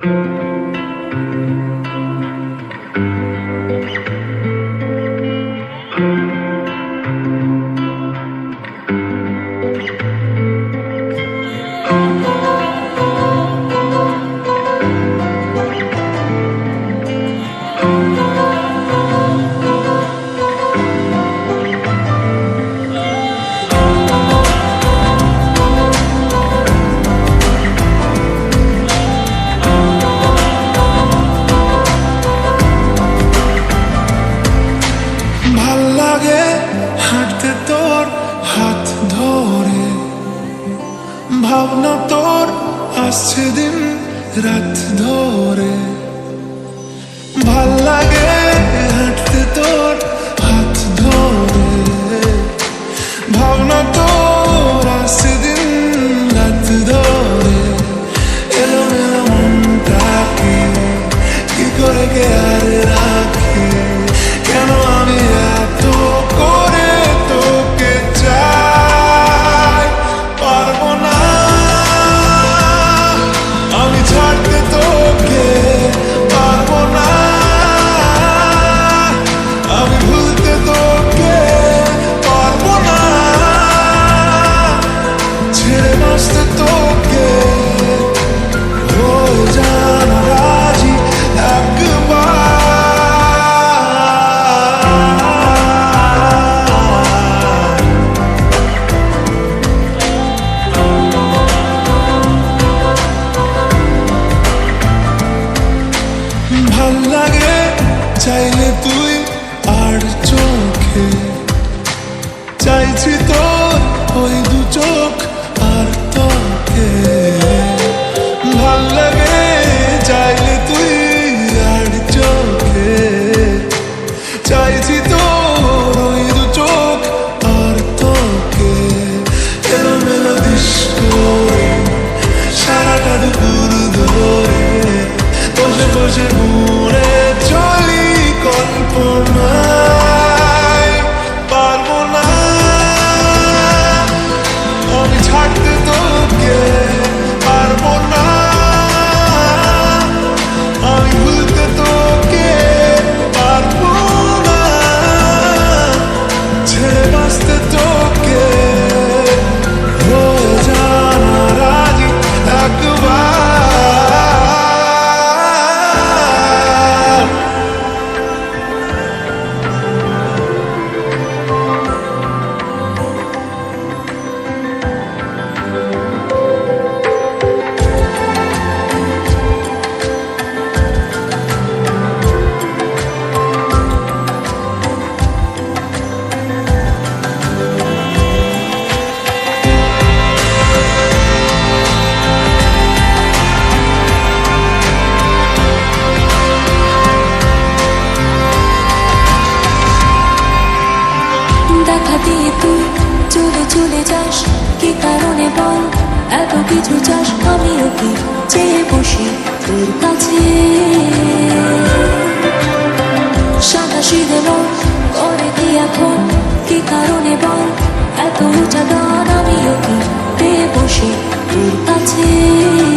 ভালো ভাবনা তোর আসছে দিন রাত ধরে। ভালো লাগে হাঁটতে তোর হাত ধরে। ভাবনা তোর আসছে দিন রাত ধরে। এলো মেলো মনটাকে, কি করে কে আর ভালো লাগে, চাইলে তুই আর চোখে। চাইছি তোর ওই দু চোখ আর তোকে ভালো লাগে, চাইলে তুই আর চোখে। চাইছি তোর ওই দু চোখ আর তোকে এলো মেলো করে সারাটা দুপুর ধরে বসে বসে মনে কিছু চাস, আমিও কি চেয়ে বসি তোর কাছে? সাদা মন করে কি এখন? কি কারণে বল এত উঁচা গান? আমিও কি পেয়ে বসি তোর কাছে?